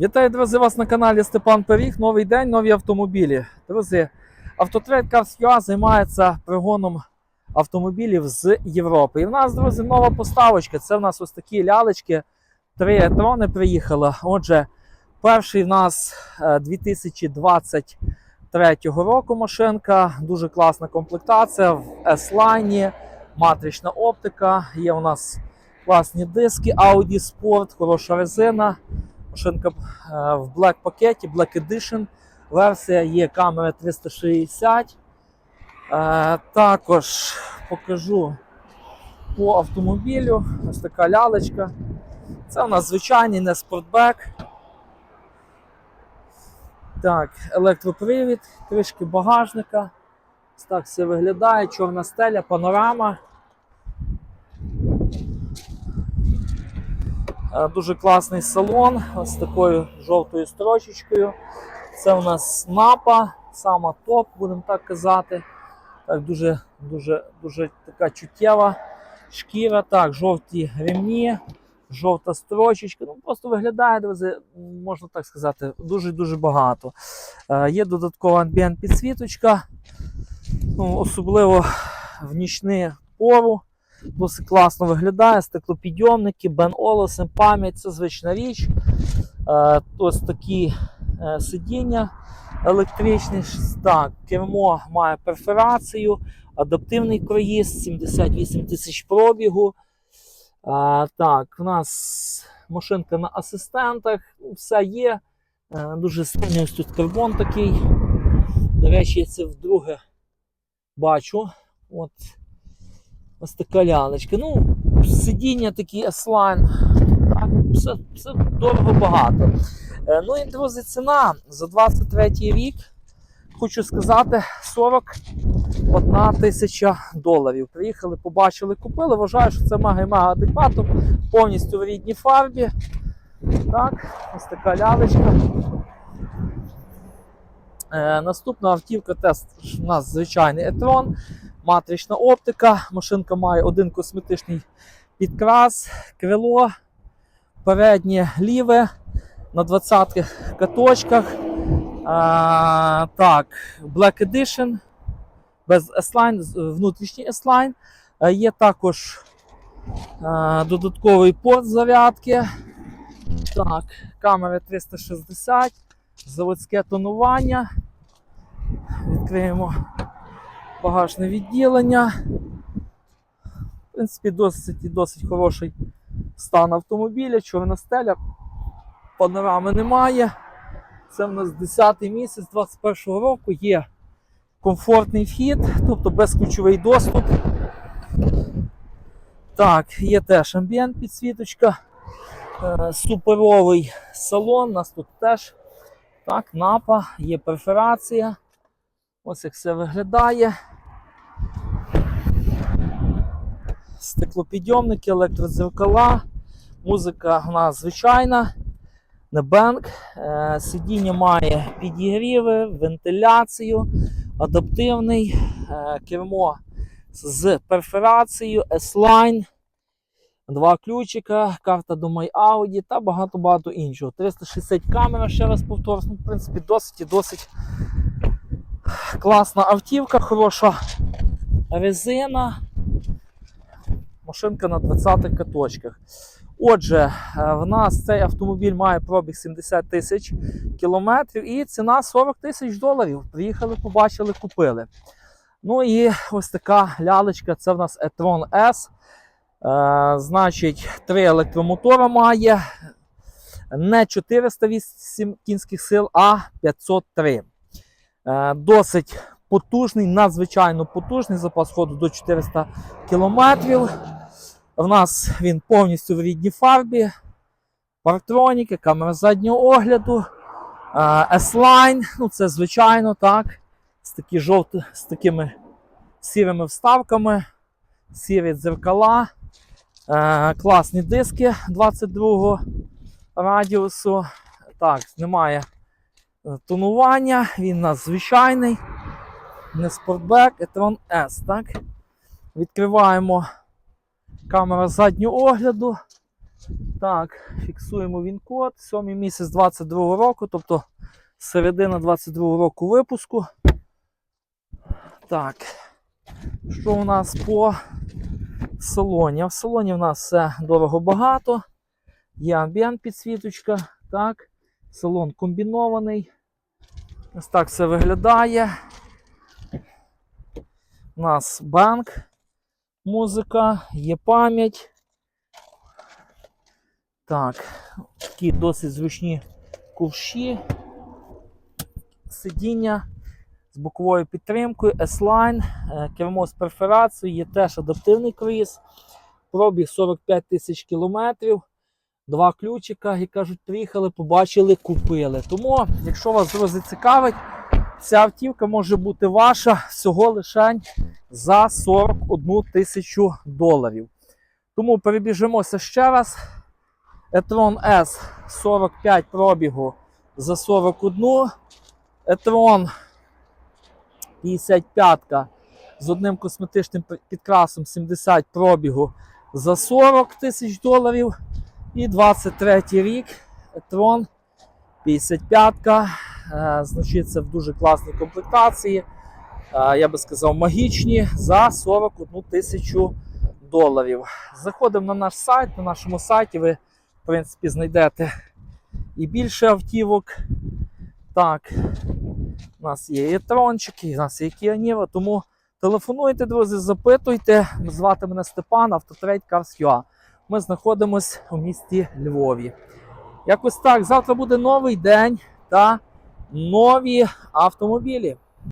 Вітаю, друзі, вас на каналі Степан Періг. Новий день, нові автомобілі. Друзі, Автотрейд Cars.ua займається пригоном автомобілів з Європи. І в нас, друзі, нова поставочка. Це в нас ось такі лялечки. Три етрони приїхали. Отже, перший в нас е, 2023 року машинка. Дуже класна комплектація в S-Line, матрична оптика. Є у нас класні диски, Audi Sport, хороша резина. Машинка е, в Black пакеті, Black Edition. Версія є камера 360. Е, Також покажу по автомобілю. Ось така лялечка. Це у нас звичайний не спортбек. Так, електропривід, кришки багажника. Ось так все виглядає. Чорна стеля, панорама. Дуже класний салон з такою жовтою строчечкою. Це у нас напа, сама топ, будемо так казати. Так, дуже, дуже, дуже така чуттєва шкіра. Так, жовті ремні, жовта строчечка. Ну, просто виглядає, друзі, можна так сказати, дуже-дуже багато. Е, є додаткова амбієнт підсвіточка, ну, особливо в нічну пору. Досить класно виглядає, стеклопідйомники, Бен Олесен, пам'ять, це звична річ. Е, ось такі е, сидіння електричні. Так, кермо має перфорацію, адаптивний круїз, 78 тисяч пробігу. Е, так, у нас машинка на асистентах, ну, все є. Дуже сильний ось тут карбон такий. До речі, це вдруге бачу. От Ось така лялечка. Ну, сидіння такі S-Line. Так, все, все дорого багато. Е, ну і друзі, ціна за 23 рік. Хочу сказати, 41 тисяча доларів. Приїхали, побачили, купили. Вважаю, що це мега і мега адекватно, повністю в рідній фарбі. Так, ось така лялечка. Е, наступна автівка тест у нас звичайний e-tron. Матрична оптика. Машинка має один косметичний підкрас, крило, переднє ліве на 20 каточках. А, так, Black Edition без S-Line, внутрішній S-Line. Є також а, додатковий порт зарядки. Так, камера 360, заводське тонування. Відкриємо багажне відділення. В принципі, досить, досить хороший стан автомобіля, чорна стеля, панорами немає. Це в нас 10 місяць 21 року є комфортний вхід, тобто безключовий доступ. Так, є теж амбієнт підсвіточка, е, суперовий салон. У нас тут теж так, напа, є перфорація. Ось як все виглядає. Стеклопідйомники, електродзеркала, музика у нас звичайна, не бенк. Е, Сидіння має підігріви, вентиляцію, адаптивний, е, кермо з перфорацією, S-Line, два ключика, карта до My Audi та багато-багато іншого. 360 камера, ще раз повторюсь, ну, в принципі, досить і досить класна автівка, хороша резина. Машинка на 20 каточках. Отже, е, в нас цей автомобіль має пробіг 70 тисяч кілометрів і ціна 40 тисяч доларів. Приїхали, побачили, купили. Ну і ось така лялечка, це в нас e-tron S. Е, значить, три електромотора має. Не 408 кінських сил, а 503. Е, Досить потужний, надзвичайно потужний запас ходу до 400 км. В нас він повністю в рідній фарбі, парктроніки, камера заднього огляду, S-Line, ну це звичайно так. З, такі жовті, з такими сірими вставками, сірі дзеркала, е, класні диски 22 радіусу. Так, немає е, тонування, він у нас звичайний, не спортбек, e-tron S. Так? Відкриваємо камера заднього огляду. Так, фіксуємо він код. Сьомий місяць 22 року, тобто середина 22 року випуску. Так. Що у нас по салоні? В салоні в нас все дорого багато. Є амбієнт підсвіточка. Так. Салон комбінований. Ось так це виглядає. У нас банк, музика, є пам'ять. Так, такі досить зручні ковші, сидіння з боковою підтримкою, S-Line, е, кермо з перфорацією, є теж адаптивний круїз, пробіг 45 тисяч кілометрів, два ключика, як кажуть, приїхали, побачили, купили. Тому, якщо вас друзі цікавить, ця автівка може бути ваша всього лише за 41 тисячу доларів. Тому перебіжимося ще раз. e-tron S 45 пробігу за 41. e-tron 55 з одним косметичним підкрасом 70 пробігу за 40 тисяч доларів. І 23 рік e-tron 55 е, значиться в дуже класній комплектації. Е, я би сказав, магічні за 41 тисячу доларів. Заходимо на наш сайт. На нашому сайті ви, в принципі, знайдете і більше автівок. Так, у нас є і трончики, у нас є Niva, тому телефонуйте, друзі, запитуйте. Звати мене Степан, Автотрейд Cars.ua. Ми знаходимося у місті Львові. Якось так, завтра буде новий день та нові автомобілі.